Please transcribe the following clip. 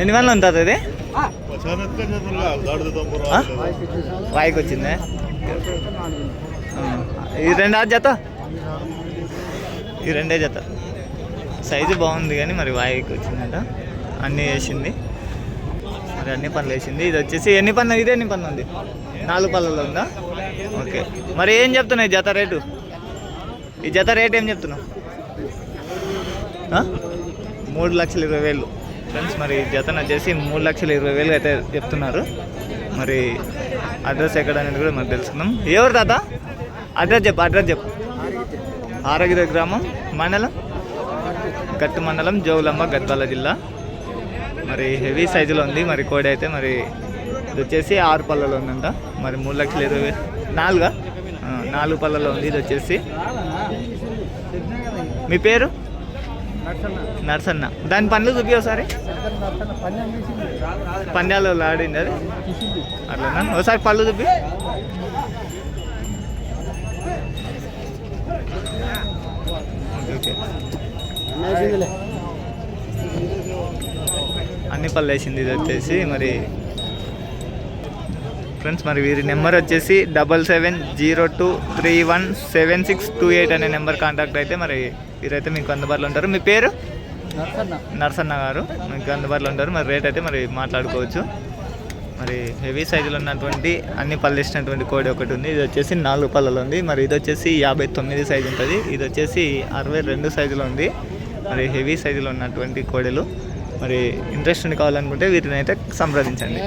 ఎన్ని వందలు ఉంటుంది ఇది? ఆ? వాయికి వచ్చిందే. ఈ రెండా జత? ఈ రెండే జత. సైజు బాగుంది కానీ మరి వాయికి వచ్చిందట. అన్నీ వేసింది. మరి అన్ని పనులు వేసింది. ఇది వచ్చేసి ఎన్ని పనులు ఇదే ఎన్ని పనులు ఉంది? నాలుగు పనులలో ఉందా? ఓకే. మరి ఏం చెప్తున్నావు ఈ జత రేటు? ఈ జత రేట్ ఏం చెప్తున్నావు? మూడు లక్షల ఇరవై వేలు. ఫ్రెండ్స్ మరి జతన వచ్చేసి మూడు లక్షల ఇరవై వేలు అయితే చెప్తున్నారు. మరి అడ్రస్ ఎక్కడ అనేది కూడా మరి తెలుసుకుందాం. ఎవరు తాత? అడ్రస్ చెప్పు అడ్రస్ చెప్పు. ఆరోగ్య గ్రామం మండలం? గట్టు మండలం జోగులమ్మ గద్వాల జిల్లా. మరి హెవీ సైజులో ఉంది. మరి కోడి అయితే మరి ఇది వచ్చేసి ఆరు పళ్ళలో ఉందంట. మరి మూడు లక్షల ఇరవై వేలు. నాలుగా? నాలుగు పళ్ళలో ఉంది ఇది వచ్చేసి. మీ పేరు? నర్సన్న. దాని పనులు చూపి ఒకసారి. పంద్యాలు ఆడింది అది. అట్లనా? ఒకసారి పళ్ళు చూపి. అన్ని పళ్ళు వేసింది ఇది వచ్చేసి మరి ఫ్రెండ్స్ మరి వీరి నెంబర్ వచ్చేసి double seven zero two three one seven six two eight అనే నెంబర్ కాంటాక్ట్ అయితే మరి వీరైతే మీకు అందుబాటులో ఉంటారు. మీ పేరు? నర్సన్న. గారు. మీకు అందుబాటులో ఉంటారు. మరి రేట్ అయితే మరి మాట్లాడుకోవచ్చు. మరి హెవీ సైజులో ఉన్నటువంటి అన్ని పళ్ళు ఇచ్చినటువంటి కోడి ఒకటి ఉంది. ఇది వచ్చేసి నాలుగు పళ్ళలో ఉంది. మరి ఇది వచ్చేసి యాభై తొమ్మిది సైజు ఉంటుంది. ఇది వచ్చేసి అరవై రెండు సైజులో ఉంది. మరి హెవీ సైజులో ఉన్నటువంటి కోడెలు. మరి ఇంట్రెస్ట్ ఉండి కావాలనుకుంటే వీటిని అయితే సంప్రదించండి.